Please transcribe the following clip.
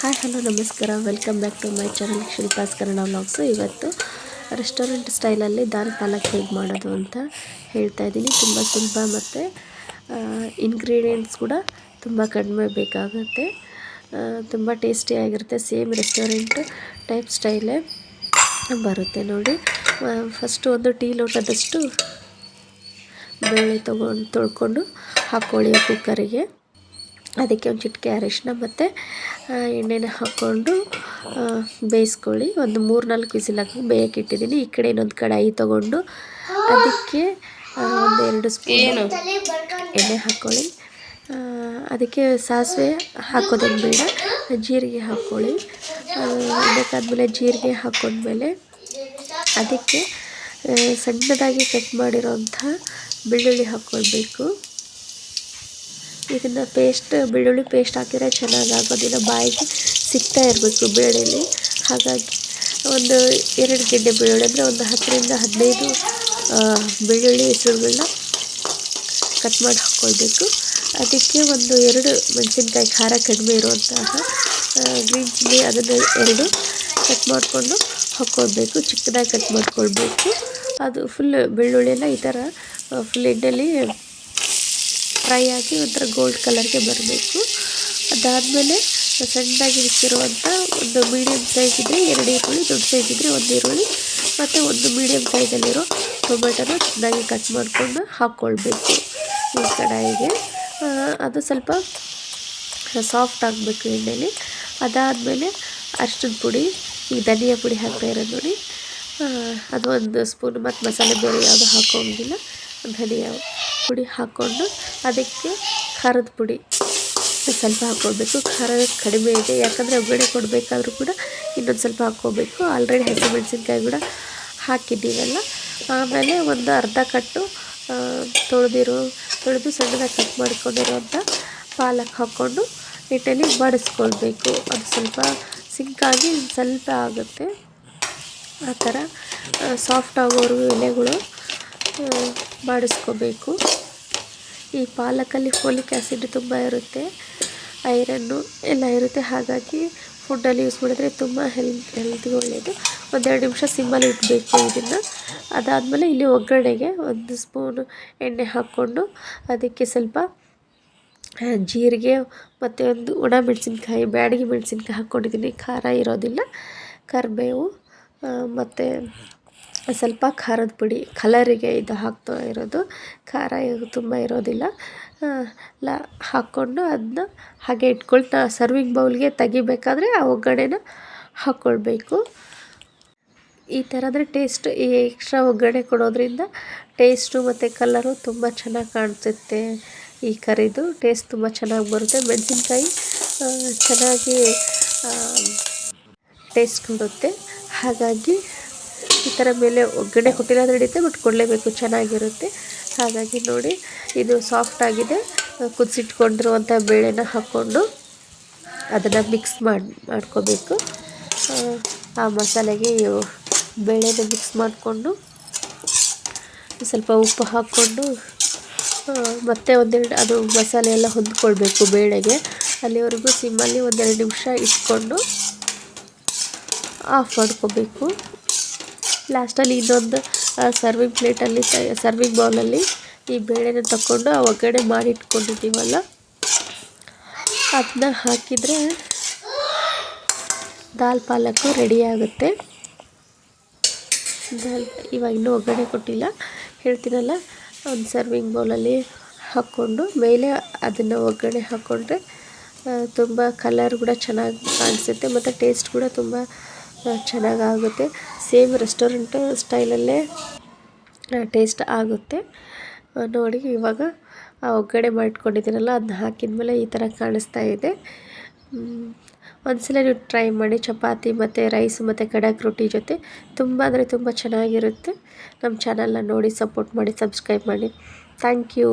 Hi, hello, ನಮಸ್ಕಾರ. Welcome back to my channel Shilpa's Kannada vlogs ಇವತ್ತು restaurant ಸ್ಟೈಲಲ್ಲಿ ದಾಲ್ ಪಾಲಕ್ ಹೇಗೆ ಮಾಡೋದು ಅಂತ ಹೇಳ್ತಾ ಇದ್ದೀನಿ. ತುಂಬ ಸುಲಭ ಮತ್ತು ಇಂಗ್ರೀಡಿಯೆಂಟ್ಸ್ ಕೂಡ ತುಂಬ ಕಡಿಮೆ ಬೇಕಾಗುತ್ತೆ. ತುಂಬ ಟೇಸ್ಟಿಯಾಗಿರುತ್ತೆ ಸೇಮ್ ರೆಸ್ಟೋರೆಂಟ್ ಟೈಪ್ ಸ್ಟೈಲೇ ಬರುತ್ತೆ ನೋಡಿ. ಫಸ್ಟು ಒಂದು ಟೀ ಲೋಟದಷ್ಟು ಬೇಳೆ ತೊಗೊಂಡು, ತೊಳ್ಕೊಂಡು ಹಾಕ್ಕೊಳ್ಳಿ ಕುಕ್ಕರಿಗೆ. ಅದಕ್ಕೆ ಒಂದು ಚಿಟಿಕೆ ಅರಿಶಿನ ಮತ್ತು ಎಣ್ಣೆನ ಹಾಕ್ಕೊಂಡು ಬೇಯಿಸ್ಕೊಳ್ಳಿ. ಒಂದು ಮೂರು ನಾಲ್ಕು ವಿಸಿಲ್ ಹಾಕಿ ಬೇಯಕ್ಕೆ ಇಟ್ಟಿದ್ದೀನಿ. ಈ ಕಡೆ ಇನ್ನೊಂದು ಕಡಾಯಿ ತೊಗೊಂಡು ಅದಕ್ಕೆ ಒಂದೆರಡು ಸ್ಪೂನ್ ಎಣ್ಣೆ ಹಾಕ್ಕೊಳ್ಳಿ ಅದಕ್ಕೆ ಸಾಸಿವೆ ಹಾಕೋದೇನು ಬೇಡ. ಜೀರಿಗೆ ಹಾಕ್ಕೊಳ್ಳಿ ಅದಕ್ಕಾದಮೇಲೆ ಜೀರಿಗೆ ಹಾಕೊಂಡ್ಮೇಲೆ ಅದಕ್ಕೆ ಸಣ್ಣದಾಗಿ ಕಟ್ ಮಾಡಿರೋಂಥ ಬೆಳ್ಳುಳ್ಳಿ ಹಾಕ್ಕೊಳ್ಬೇಕು ಇದನ್ನು ಪೇಸ್ಟ್ ಬೆಳ್ಳುಳ್ಳಿ ಪೇಸ್ಟ್ ಹಾಕಿದರೆ ಚೆನ್ನಾಗಿ ಆಗೋದಿಲ್ಲ ಬಾಯಿಗೆ ಸಿಗ್ತಾ ಇರಬೇಕು ಬೇಳೆಯಲ್ಲಿ ಹಾಗಾಗಿ ಒಂದು ಎರಡು ಗೆಡ್ಡೆ ಬೆಳ್ಳುಳ್ಳಿ ಅಂದರೆ ಒಂದು ಹತ್ತರಿಂದ ಹದಿನೈದು ಬೆಳ್ಳುಳ್ಳಿ ಹೆಸರುಗಳನ್ನ ಕಟ್ ಮಾಡಿ ಹಾಕ್ಕೊಳ್ಬೇಕು ಅದಕ್ಕೆ ಒಂದು ಎರಡು ಮೆಣಸಿನ್ಕಾಯಿ ಖಾರ ಕಡಿಮೆ ಇರುವಂತಹ ಗ್ರೀನ್ ಚಿಲ್ಲಿ ಅದನ್ನು ಎರಡು ಕಟ್ ಮಾಡಿಕೊಂಡು ಹಾಕ್ಕೊಳ್ಬೇಕು ಚಿಕ್ಕದಾಗಿ ಕಟ್ ಮಾಡ್ಕೊಳ್ಬೇಕು. ಅದು ಫುಲ್ ಬೆಳ್ಳುಳ್ಳಿ ಎಲ್ಲ ಈ ಥರ ಫುಲ್ ಎಣ್ಣೆಯಲ್ಲಿ ಫ್ರೈ ಆಗಿ ಒಂಥರ ಗೋಲ್ಡ್ ಕಲರ್ಗೆ ಬರಬೇಕು. ಅದಾದಮೇಲೆ ಸಣ್ಣದಾಗಿ ಹೆಚ್ಚಿರುವಂಥ ಒಂದು ಮೀಡಿಯಮ್ ಸೈಜ್ ಇದ್ದರೆ ಎರಡು ಈರುಳ್ಳಿ, ದೊಡ್ಡ ಸೈಜ್ ಇದ್ದರೆ ಒಂದು ಈರುಳ್ಳಿ, ಮತ್ತು ಒಂದು ಮೀಡಿಯಮ್ ಸೈಜಲ್ಲಿರೋ ಟೊಮೆಟೊನ ಚೆನ್ನಾಗಿ ಕಟ್ ಮಾಡಿಕೊಂಡು ಹಾಕ್ಕೊಳ್ಬೇಕು ಈ ಕಡಾಯಿಗೆ. ಅದು ಸ್ವಲ್ಪ ಸಾಫ್ಟ್ ಆಗಬೇಕು ಎಣ್ಣೆಲಿ. ಅದಾದಮೇಲೆ ಅರ್ಶಿನ ಪುಡಿ, ಈ ಧನಿಯಾ ಪುಡಿ ಹಾಕ್ತಾ ಇರೋದು ನೋಡಿ. ಅದು ಒಂದು ಸ್ಪೂನ್ ಮತ್ತು ಮಸಾಲೆ ಬೇರೆ ಯಾವುದು ಹಾಕೋಂಗಿಲ್ಲ. ಧನಿಯಾ. ಪುಡಿ ಹಾಕ್ಕೊಂಡು ಅದಕ್ಕೆ ಖಾರದ ಪುಡಿ ಸ್ವಲ್ಪ ಹಾಕ್ಕೊಳ್ಬೇಕು. ಖಾರ ಕಡಿಮೆ ಇದೆ. ಯಾಕಂದರೆ ಒಗ್ಗರಣೆ ಕೊಡಬೇಕಾದ್ರೂ ಕೂಡ ಇನ್ನೊಂದು ಸ್ವಲ್ಪ ಹಾಕ್ಕೋಬೇಕು ಆಲ್ರೆಡಿ ಹಸಿಮೆಣ್ಸಿನ್ಕಾಯಿ ಕೂಡ ಹಾಕಿದ್ದೀವಲ್ಲ ಆಮೇಲೆ ಒಂದು ಅರ್ಧ ಕಟ್ಟು ತೊಳೆದಿರೋ, ತೊಳೆದು ಸಣ್ಣದಾಗಿ ಕಟ್ ಮಾಡ್ಕೊಂಡಿರೋಂಥ ಪಾಲಕ್ ಹಾಕ್ಕೊಂಡು ನೀಟಲ್ಲಿ ಬಡಿಸ್ಕೊಳ್ಬೇಕು. ಅದು ಸ್ವಲ್ಪ ಸಿಂಕಾಗಿ ಸ್ವಲ್ಪ ಆಗುತ್ತೆ. ಆ ಥರ ಸಾಫ್ಟ್ ಆಗೋವರೆಗೂ ಎಲೆಗಳು ಮಾಡಿಸ್ಕೋಬೇಕು ಈ ಪಾಲಕಲ್ಲಿ ಫೋಲಿಕ್ ಆ್ಯಸಿಡ್ ತುಂಬ ಇರುತ್ತೆ. ಐರನ್ನು ಎಲ್ಲ ಇರುತ್ತೆ. ಹಾಗಾಗಿ ಫುಡ್ಡಲ್ಲಿ ಯೂಸ್ ಮಾಡಿದ್ರೆ ತುಂಬ ಹೆಲ್ತ್ ಹೆಲ್ತಿಗೆ ಒಳ್ಳೆಯದು ಒಂದೆರಡು ನಿಮಿಷ ಸಿಮ್ಮಲ್ಲಿ ಇಡಬೇಕು ಇದನ್ನು. ಅದಾದಮೇಲೆ ಇಲ್ಲಿ ಒಗ್ಗರಣೆಗೆ ಒಂದು ಸ್ಪೂನು ಎಣ್ಣೆ ಹಾಕ್ಕೊಂಡು ಅದಕ್ಕೆ ಸ್ವಲ್ಪ ಜೀರಿಗೆ ಮತ್ತು ಒಂದು ಒಣ ಮೆಣಸಿನ್ಕಾಯಿ, ಬ್ಯಾಡಗಿ ಮೆಣಸಿನ್ಕಾಯಿ ಹಾಕ್ಕೊಂಡಿದ್ದೀನಿ. ಖಾರ ಇರೋದಿಲ್ಲ. ಕರಿಬೇವು ಮತ್ತು ಸ್ವಲ್ಪ ಖಾರದ ಪುಡಿ, ಕಲರಿಗೆ ಇದು ಹಾಕ್ತಾ ಇರೋದು. ಖಾರ ತುಂಬ ಇರೋದಿಲ್ಲ. ಲ, ಹಾಕ್ಕೊಂಡು ಅದನ್ನ ಹಾಗೆ ಇಟ್ಕೊಳ್ತಾ ಸರ್ವಿಂಗ್ ಬೌಲ್ಗೆ ತೆಗಿಬೇಕಾದ್ರೆ ಆ ಒಗ್ಗರಣೆನ ಹಾಕ್ಕೊಳ್ಬೇಕು ಈ ಥರ ಅಂದರೆ ಟೇಸ್ಟ್ ಈ ಎಕ್ಸ್ಟ್ರಾ ಒಗ್ಗರಣೆ ಕೊಡೋದ್ರಿಂದ ಟೇಸ್ಟು ಮತ್ತು ಕಲರು ತುಂಬ ಚೆನ್ನಾಗಿ ಕಾಣಿಸುತ್ತೆ. ಈ ಕರಿದು ಟೇಸ್ಟ್ ತುಂಬ ಚೆನ್ನಾಗಿ ಬರುತ್ತೆ. ಮೆಣಸಿನ್ಕಾಯಿ ಚೆನ್ನಾಗಿ ಟೇಸ್ಟ್ ಕೊಡುತ್ತೆ. ಹಾಗಾಗಿ ಈ ಥರ ಮೇಲೆ ಒಗ್ಗರಣೆ ಕೊಟ್ಟಿಲ್ಲ ನಡೀತೆ ಬಟ್ ಕೊಡಲೇಬೇಕು, ಚೆನ್ನಾಗಿರುತ್ತೆ. ಹಾಗಾಗಿ ನೋಡಿ, ಇದು ಸಾಫ್ಟ್ ಆಗಿದೆ. ಕುದಿಸಿಟ್ಕೊಂಡಿರುವಂಥ ಬೇಳೆನ ಹಾಕ್ಕೊಂಡು ಅದನ್ನು ಮಿಕ್ಸ್ ಮಾಡಿ, ಮಾಡ್ಕೋಬೇಕು. ಆ ಮಸಾಲೆಗೆ ಬೇಳೆನ ಮಿಕ್ಸ್ ಮಾಡಿಕೊಂಡು ಸ್ವಲ್ಪ ಉಪ್ಪು ಹಾಕ್ಕೊಂಡು ಮತ್ತೆ ಒಂದೆರಡು, ಅದು ಮಸಾಲೆ ಎಲ್ಲ ಹೊಂದ್ಕೊಳ್ಬೇಕು ಬೇಳೆಗೆ. ಅಲ್ಲಿವರೆಗೂ ಸಿಮ್ಮಲ್ಲಿ ಒಂದೆರಡು ನಿಮಿಷ ಇಟ್ಕೊಂಡು ಆಫ್ ಮಾಡ್ಕೋಬೇಕು. ಲಾಸ್ಟಲ್ಲಿ ಇನ್ನೊಂದು ಸರ್ವಿಂಗ್ ಪ್ಲೇಟಲ್ಲಿ ಸರ್ವಿಂಗ್ ಬೌಲಲ್ಲಿ ಈ ಬೇಳೆನ ತಗೊಂಡು ಆ ಒಗ್ಗರಣೆ ಮಾಡಿ ಇಟ್ಕೊಂಡಿದ್ದೀವಲ್ಲ? ಅದನ್ನ ಹಾಕಿದರೆ ದಾಲ್ ಪಾಲಕ್ಕು ರೆಡಿ ಆಗುತ್ತೆ. ದಾಲ್, ಇವಾಗ ಇನ್ನೂ ಒಗ್ಗರಣೆ ಕೊಟ್ಟಿಲ್ಲ. ಹೇಳ್ತೀನಲ್ಲ, ಒಂದು ಸರ್ವಿಂಗ್ ಬೌಲಲ್ಲಿ ಹಾಕ್ಕೊಂಡು ಮೇಲೆ ಅದನ್ನು ಒಗ್ಗರಣೆ ಹಾಕ್ಕೊಂಡ್ರೆ ತುಂಬ ಕಲರ್ ಕೂಡ ಚೆನ್ನಾಗಿ ಕಾಣಿಸುತ್ತೆ, ಮತ್ತು ಟೇಸ್ಟ್ ಕೂಡ ತುಂಬ ಚೆನ್ನಾಗಾಗುತ್ತೆ. ಸೇಮ್ ರೆಸ್ಟೋರೆಂಟ್ ಸ್ಟೈಲಲ್ಲೇ ಟೇಸ್ಟ್ ಆಗುತ್ತೆ. ನೋಡಿ, ಇವಾಗ, ಆ, ಒಗ್ಗರಣೆ ಮಾಡಿಟ್ಕೊಂಡಿದ್ದೀರಲ್ಲ ಅದನ್ನ ಹಾಕಿದ ಮೇಲೆ ಈ ಥರ ಕಾಣಿಸ್ತಾ ಇದೆ. ಒಂದ್ಸಲ ನೀವು ಟ್ರೈ ಮಾಡಿ, ಚಪಾತಿ ಮತ್ತು ರೈಸ್ ಮತ್ತು ಕಡಕ್ ರೊಟ್ಟಿ ಜೊತೆ, ತುಂಬ ಅಂದರೆ ತುಂಬ ಚೆನ್ನಾಗಿರುತ್ತೆ. ನಮ್ಮ ಚಾನಲ್ನ ನೋಡಿ ಸಪೋರ್ಟ್ ಮಾಡಿ ಸಬ್ಸ್ಕ್ರೈಬ್ ಮಾಡಿ. Thank you